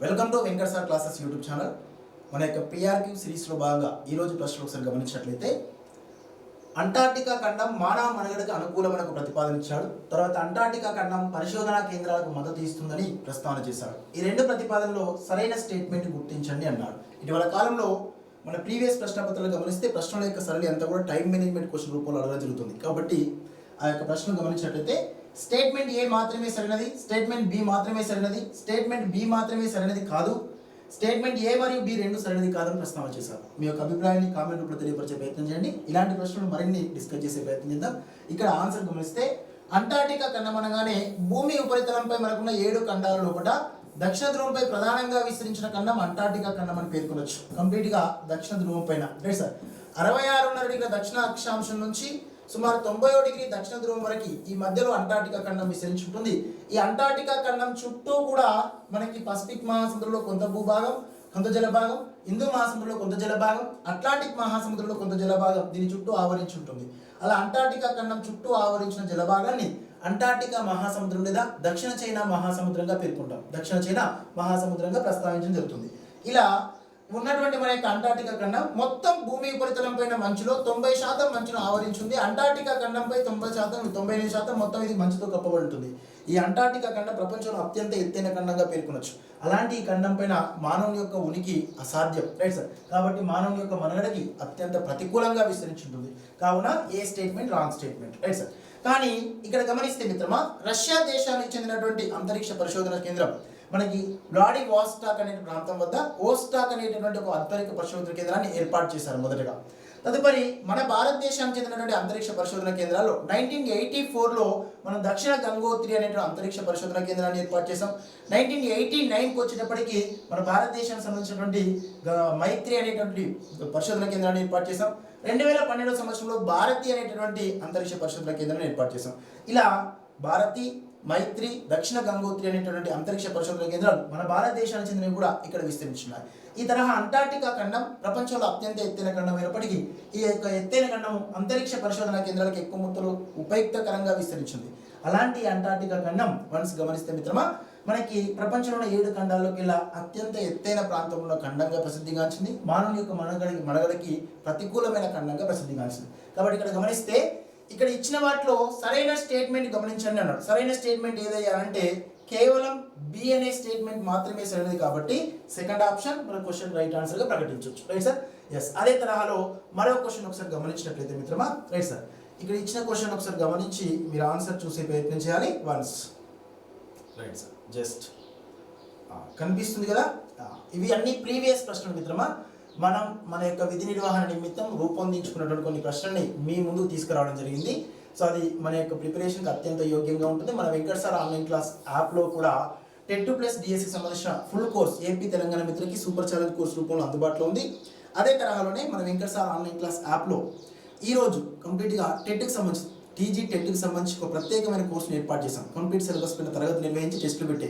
Welcome to Venkat sir classes YouTube channel మన యొక్క PRQ సిరీస్లో భాగంగా ఈరోజు ప్రశ్నలు ఒకసారి గమనించినట్లయితే అంటార్టికా ఖండం మానవ మనుగడకు అనుకూలమైన ఒక ప్రతిపాదన ఇచ్చాడు. తర్వాత అంటార్టికా ఖండం పరిశోధనా కేంద్రాలకు మద్దతు ఇస్తుందని ప్రస్తావన చేశాడు ఈ రెండు ప్రతిపాదనలో సరైన స్టేట్మెంట్ గుర్తించండి అన్నాడు. ఇటీవల కాలంలో మన ప్రీవియస్ ప్రశ్నపత్రాలు గమనిస్తే ప్రశ్నల యొక్క సరళి అంతా కూడా టైం మేనేజ్మెంట్ క్వశ్చన్ రూపంలో అడగడం జరుగుతుంది. కాబట్టి ఆ యొక్క ప్రశ్నలు గమనించినట్లయితే స్టేట్మెంట్ ఏ మాత్రమే సరైనది స్టేట్మెంట్ బి మాత్రమే సరైనది స్టేట్మెంట్ బి మాత్రమే సరైనది కాదు స్టేట్మెంట్ ఏ మరియు బి రెండు సరైనది కాదని ప్రశ్న వచ్చేసారు మీ యొక్క అభిప్రాయాన్ని కామెంట్ రూపంలో తెలియపరిచే ప్రయత్నం చేయండి. ఇలాంటి ప్రశ్నలు మరిన్ని డిస్కస్ చేసే ప్రయత్నం చేద్దాం. ఇక్కడ ఆన్సర్ గమనిస్తే అంటార్టికా ఖండం అనగానే భూమి ఉపరితలంపై మనకున్న ఏడు ఖండాల లోపల దక్షిణ ధ్రువంపై ప్రధానంగా విస్తరించిన ఖండం అంటార్టికా ఖండం అని పేర్కొనొచ్చు. కంప్లీట్గా దక్షిణ ధ్రువం పైన. రైట్ సార్ అరవై ఆరున్నర డిగ్రీ దక్షిణ అక్షాంశం నుంచి సుమారు తొంభై డిగ్రీ దక్షిణ ధ్రువం వరకు ఈ మధ్యలో అంటార్టికా ఖండం విస్తరించి ఉంటుంది ఈ అంటార్టికా ఖండం చుట్టూ కూడా మనకి పసిఫిక్ మహాసముద్రంలో కొంత భూభాగం కొంత జలభాగం హిందూ మహాసముద్రంలో కొంత జలభాగం అట్లాంటిక్ మహాసముద్రంలో కొంత జలభాగం దీని చుట్టూ ఆవరించి ఉంటుంది అలా అంటార్టికా ఖండం చుట్టూ ఆవరించిన జలభాగాన్ని అంటార్టికా మహాసముద్రం లేదా దక్షిణ చైనా మహాసముద్రంగా పేర్కొంటాం. దక్షిణ చైనా మహాసముద్రంగా ప్రస్తావించడం జరుగుతుంది. ఇలా ఉన్నటువంటి మన యొక్క అంటార్టికా ఖండం మొత్తం భూమి ఉపరితలం పైన మంచులో తొంభై శాతం మంచును ఆవరించింది. అంటార్టికా ఖండంపై తొంభై శాతం తొంభై ఎనిమిది శాతం మొత్తం ఇది మంచుతో కప్పబడుతుంది. ఈ అంటార్టికా ఖండం ప్రపంచంలో అత్యంత ఎత్తైన ఖండంగా పేర్కొనొచ్చు. అలాంటి ఈ ఖండం పైన మానవుని యొక్క ఉనికి అసాధ్యం రైట్ సార్? కాబట్టి మానవుని యొక్క మనుగడకి అత్యంత ప్రతికూలంగా విస్తరించుంటుంది. కావున ఏ statement? Wrong statement right sir? కానీ ఇక్కడ గమనిస్తే మిత్రమా రష్యా దేశానికి చెందినటువంటి అంతరిక్ష పరిశోధన కేంద్రం మనకి బ్లాడీ వాస్టాక్ అనే ప్రాంతం వద్ద ఓస్టాక్ అనేటటువంటి ఒక అంతరిక్ష పరిశోధన కేంద్రాన్ని ఏర్పాటు చేశారు మొదటగా. తదుపరి మన భారతదేశానికి చెందినటువంటి అంతరిక్ష పరిశోధన కేంద్రాలు నైన్టీన్ ఎయిటీ ఫోర్లో మనం దక్షిణ గంగోత్రి అనేటువంటి అంతరిక్ష పరిశోధన కేంద్రాన్ని ఏర్పాటు చేసాం నైన్టీన్ ఎయిటీ నైన్కి వచ్చేటప్పటికి మన భారతదేశానికి సంబంధించినటువంటి మైత్రి అనేటువంటి పరిశోధన కేంద్రాన్ని ఏర్పాటు చేసాం రెండు వేల పన్నెండవ సంవత్సరంలో భారతి అనేటటువంటి అంతరిక్ష పరిశోధన కేంద్రాన్ని ఏర్పాటు చేసాం ఇలా భారతి మైత్రి దక్షిణ గంగోత్రి అనేటువంటి అంతరిక్ష పరిశోధన కేంద్రాలు మన భారతదేశానికి చెందినవి కూడా ఇక్కడ విస్తరించున్నాయి. ఈ తరహా అంటార్టికా ఖండం ప్రపంచంలో అత్యంత ఎత్తైన ఖండం అయినప్పటికీ ఈ యొక్క ఎత్తైన ఖండం అంతరిక్ష పరిశోధన కేంద్రాలకు ఎక్కువ మొత్తంలో ఉపయుక్తకరంగా విస్తరించింది. అలాంటి అంటార్టికా ఖండం వన్స్ గమనిస్తే మిత్రమా మనకి ప్రపంచంలోని ఏడు ఖండాల్లోకి ఇలా అత్యంత ఎత్తైన ప్రాంతంలో ఖండంగా ప్రసిద్ధిగాంచింది. మానవుని యొక్క మనగడికి మనగడకి ప్రతికూలమైన ఖండంగా ప్రసిద్ధిగాంచింది. కాబట్టి ఇక్కడ గమనిస్తే ఇక్కడ ఇచ్చిన వాటిలో సరైన స్టేట్మెంట్ గమనించండి అన్నాడు. సరైన స్టేట్మెంట్ ఏదయ్యా అంటే కేవలం బి అనే స్టేట్మెంట్ మాత్రమే సరైనది కాబట్టి సెకండ్ ఆప్షన్ మన క్వశ్చన్ రైట్ ఆన్సర్గా ప్రకటించవచ్చు. రైట్ సార్ ఎస్ అదే తరహాలో మరో క్వశ్చన్ ఒకసారి గమనించినట్లయితే మిత్రమా? రైట్ సార్ ఇక్కడ ఇచ్చిన క్వశ్చన్ ఒకసారి గమనించి మీరు ఆన్సర్ చూసే ప్రయత్నం చేయాలి. వన్స్ రైట్ సార్ జస్ట్ కనిపిస్తుంది కదా? ఇవి అన్ని ప్రీవియస్ ప్రశ్నలు మిత్రమా? మనం మన యొక్క విధి నిర్వహణ నిమిత్తం రూపొందించుకున్నటువంటి కొన్ని ప్రశ్నల్ని మీ ముందు తీసుకురావడం జరిగింది. సో అది మన యొక్క ప్రిపరేషన్కి అత్యంత యోగ్యంగా ఉంటుంది. మన వెంకట సార్ ఆన్లైన్ క్లాస్ యాప్లో కూడా టెన్ టు ప్లస్ డిఎస్సికి సంబంధించిన ఫుల్ కోర్స్ ఏపీ తెలంగాణ మిత్రులకి సూపర్ ఛాలెంజ్ కోర్స్ రూపంలో అందుబాటులో ఉంది. అదే తరహాలోనే మన వెంకట సార్ ఆన్లైన్ క్లాస్ యాప్లో ఈరోజు కంప్లీట్గా టెట్కి సంబంధించి టీజీ టెట్కి సంబంధించి ఒక ప్రత్యేకమైన కోర్సును ఏర్పాటు చేశాం. కంప్లీట్ సిలబస్ పైన తరగతి నిర్వహించి టెస్టులు పెట్టే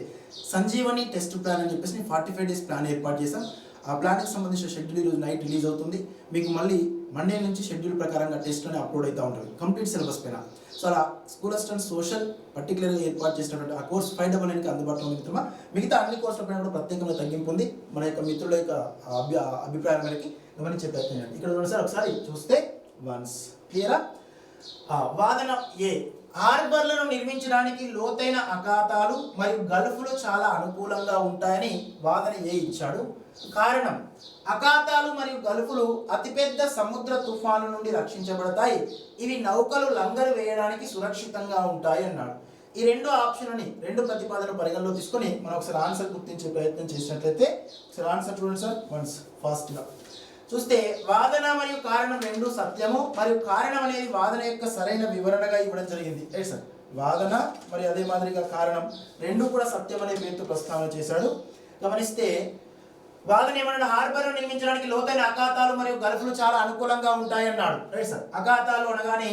సంజీవని టెస్ట్ ప్లాన్ అని చెప్పేసి ఫార్టీ ఫైవ్ డేస్ ప్లాన్ ఏర్పాటు చేశాం. ఆ ప్లాన్కి సంబంధించిన షెడ్యూల్ ఈరోజు నైట్ రిలీజ్ అవుతుంది. మీకు మళ్ళీ మండే నుంచి షెడ్యూల్ ప్రకారంగా టెస్ట్ అని అప్లోడ్ అవుతూ ఉంటుంది. కంప్లీట్ సిలబస్ పైన. సో అలా స్కూల్ అసిస్టెంట్ సోషల్ పర్టికులర్గా ఏర్పాటు చేసినటువంటి ఆ కోర్స్ ఫైవ్ డబల్ నైన్కి అందుబాటులో ఉంది మిత్రమా. మిగతా అన్ని కోర్సుల పైన కూడా ప్రత్యేకంగా తగ్గింపు ఉంది. మన యొక్క మిత్రుల యొక్క అభి అభిప్రాయం మనకి గమనించే ప్రయత్నం చేయండి. ఇక్కడ చూడండి సార్ ఒకసారి చూస్తే వన్స్ క్లియరా? వాదన ఏ? హార్బర్లను నిర్మించడానికి లోతైన అఖాతాలు మరియు గల్ఫ్లు చాలా అనుకూలంగా ఉంటాయని వాదన ఏ ఇచ్చాడు? కారణం. అఖాతాలు మరియు గల్ఫులు అతిపెద్ద సముద్ర తుఫాను నుండి రక్షించబడతాయి. ఇవి నౌకలు లంగరు వేయడానికి సురక్షితంగా ఉంటాయి అన్నాడు. ఈ రెండు ఆప్షన్ అని రెండు ప్రతిపాదన పరిగణలో తీసుకొని మనం ఒకసారి ఆన్సర్ గుర్తించే ప్రయత్నం చేసినట్లయితే ఒకసారి ఆన్సర్ చూడండి సార్ వన్స్ ఫాస్ట్గా. చూస్తే వాదన మరియు కారణం రెండు సత్యము మరియు కారణం అనేది వాదన యొక్క సరైన వివరణగా ఇవ్వడం జరిగింది. Right sir? వాదన మరియు అదే మాదిరిగా కారణం రెండు కూడా సత్యం అనే పేరుతో ప్రస్తావన చేశాడు. గమనిస్తే వాదన ఏమన్నాడు హార్బర్ నిర్మించడానికి లోతైన అఖాతాలు మరియు గల్ఫ్లు చాలా అనుకూలంగా ఉంటాయన్నాడు. Right sir? అఖాతాలు అనగానే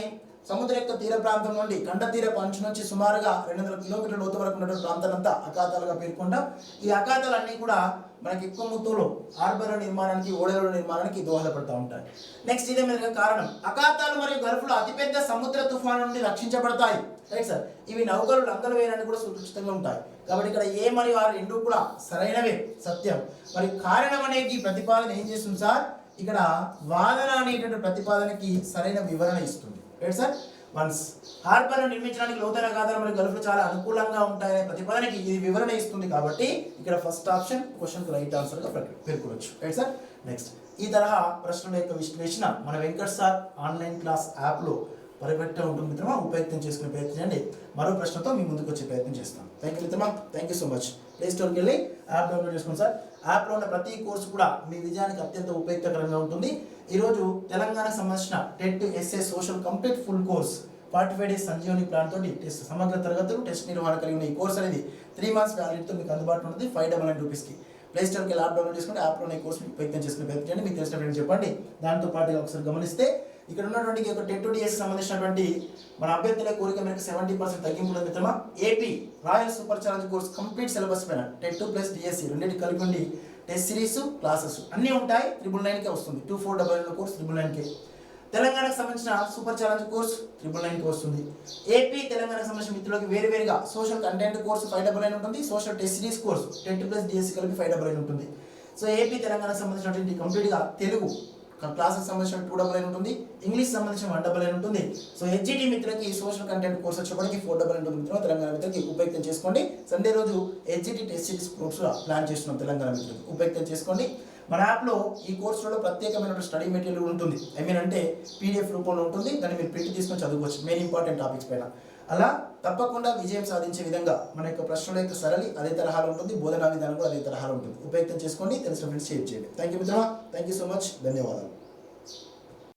సముద్ర యొక్క తీర ప్రాంతం నుండి కండ తీరపు అంచు నుంచి సుమారుగా రెండు వందల కిలోమీటర్ల లోతు వరకు ఉన్నటువంటి ప్రాంతాలంతా అఖాతాలుగా పేర్కొంటాం ఈ అఖాతాలన్నీ కూడా మనకి ఎక్కువ మొత్తంలో హార్బర్ల నిర్మాణానికి ఓడల నిర్మాణానికి దోహదపడుతూ ఉంటాయి. నెక్స్ట్ ఇదే మీద కారణం. అఖాతాలు మరియు గల్ఫ్లో అతిపెద్ద సముద్ర తుఫాను నుండి రక్షించబడతాయి. రైట్ సార్ ఇవి నౌకలు లంకలు వేయడానికి కూడా సురక్షితంగా ఉంటాయి. కాబట్టి ఇక్కడ ఏ మరియు ఆ రెండు కూడా సరైనవే. సత్యం. మరి కారణం అనేది ప్రతిపాదన ఏం చేస్తుంది సార్ ఇక్కడ వాదన అనేటువంటి ప్రతిపాదనకి సరైన వివరణ ఇస్తుంది. రైట్ సార్ వన్స్ హార్బర్ను నిర్మించడానికి లోతైన గాథలు మరియు గల్ఫ్లు చాలా అనుకూలంగా ఉంటాయనే ప్రతిపాదనకి ఇది వివరణ ఇస్తుంది కాబట్టి ఇక్కడ ఫస్ట్ ఆప్షన్ క్వశ్చన్కి రైట్ ఆన్సర్గా పేర్కొనవచ్చు రైట్ సార్ నెక్స్ట్ ఈ తరహా ప్రశ్నల యొక్క విశ్లేషణ మన వెంకట్ సార్ ఆన్లైన్ క్లాస్ యాప్లో పరిపెట్టే ఉంటుంది మిత్రమా? ఉపయోగం చేసుకునే ప్రయత్నం చేయండి. మరో ప్రశ్నతో మీ ముందుకు వచ్చే ప్రయత్నం చేస్తాం. థ్యాంక్ యూ మిత్రమా. Thank you so much play స్టోర్కి వెళ్ళి యాప్ డౌన్లోడ్ చేసుకోండి సార్ యాప్లో ఉన్న ప్రతి కోర్సు కూడా మీ విజయానికి అత్యంత ఉపయుక్తకరంగా ఉంటుంది. ఈరోజు తెలంగాణకు సంబంధించిన TET SA social complete full course forty five days Sanjeevani plan తోటి టెస్ట్ సమగ్ర తరగతులు టెస్ట్ నిర్వహణ కలిగిన ఈ కోర్స్ అనేది త్రీ మంత్స్ వ్యాలిడిటీతో మీకు అందుబాటులో ఉంటుంది. ఫైవ్ డబల్ నైన్ రూపీస్కి ప్లే స్టోర్కి వెళ్ళి యాప్ డౌన్లోడ్ చేసుకుంటే యాప్లో ఈ కోర్స్ మీకు ప్రయత్నం ప్రయత్నం చేయండి. మీకు తెలిసిన ఫ్రెండ్స్ చెప్పండి. దాంతో పాటుగా ఒకసారి గమనిస్తే ఇక్కడ ఉన్నటువంటి ఒక యొక్క టెట్ డిఎస్ సంబంధించినటువంటి మన అభ్యర్థుల కోరిక మేరకు సెవెంటీ పర్సెంట్ తగ్గింపు ఉంది మిత్రమా? AP royal super challenge course complete syllabus పైన టెట్ ప్లస్ డిఎస్సి రెండింటి కలిపి టెస్ట్ సిరీస్ క్లాసెస్ అన్నీ ఉంటాయి. త్రిబుల్ నైన్కే వస్తుంది. Two four double course triple నైన్కే తెలంగాణకు సంబంధించిన సూపర్ ఛాలెంజ్ కోర్స్ ట్రిపుల్ నైన్కి వస్తుంది ఏపీ తెలంగాణకు సంబంధించిన మిత్రులకు వేరువేరుగా social content course five double nine ఉంటుంది. Social test series course ten plus DSC కలిపి ఫైవ్ డబల్ నైన్ ఉంటుంది. సో ఏపీ తెలంగాణకు సంబంధించినటువంటి కంప్లీట్గా తెలుగు క్లాసెస్ సంబంధించిన టూ డబల్ నైన్ ఉంటుంది. ఇంగ్లీష్ సంబంధించిన వన్ డబల్ నైన్ ఉంటుంది. సో హెచ్జిటి మిత్రులకి సోషల్ కంటెంట్ కోర్స్ వచ్చేప్పటికి ఫోర్ డబల్ నైన్ ఉంటుంది. తెలంగాణ మిత్రులకి ఉపయోగం చేసుకోండి. సండే రోజు HGT test series course plan చేస్తున్నాం తెలంగాణ మిత్రులకి. ఉపయోగం చేసుకోండి. మన యాప్లో ఈ కోర్సులో ప్రత్యేకమైన స్టడీ మెటీరియల్ ఉంటుంది. ఐ మీన్ అంటే పీడిఎఫ్ రూపంలో ఉంటుంది. దాన్ని మీరు ప్రింట్ తీసుకొని చదువుకోవచ్చు. మెయిన్ ఇంపార్టెంట్ టాపిక్స్ పైన. అలా తప్పకుండా విజయం సాధించే విధంగా మన యొక్క ప్రశ్నల యొక్క సరళి అదే తరహాలో ఉంటుంది. బోధనా విధానం కూడా అదే తరహాలో ఉంటుంది. ఉపయుక్తం చేసుకోండి. తెలిసిన ఫ్రెండ్స్ షేర్ చేయండి. థ్యాంక్ యూ మిత్రమా. థ్యాంక్ యూ సో మచ్ ధన్యవాదాలు.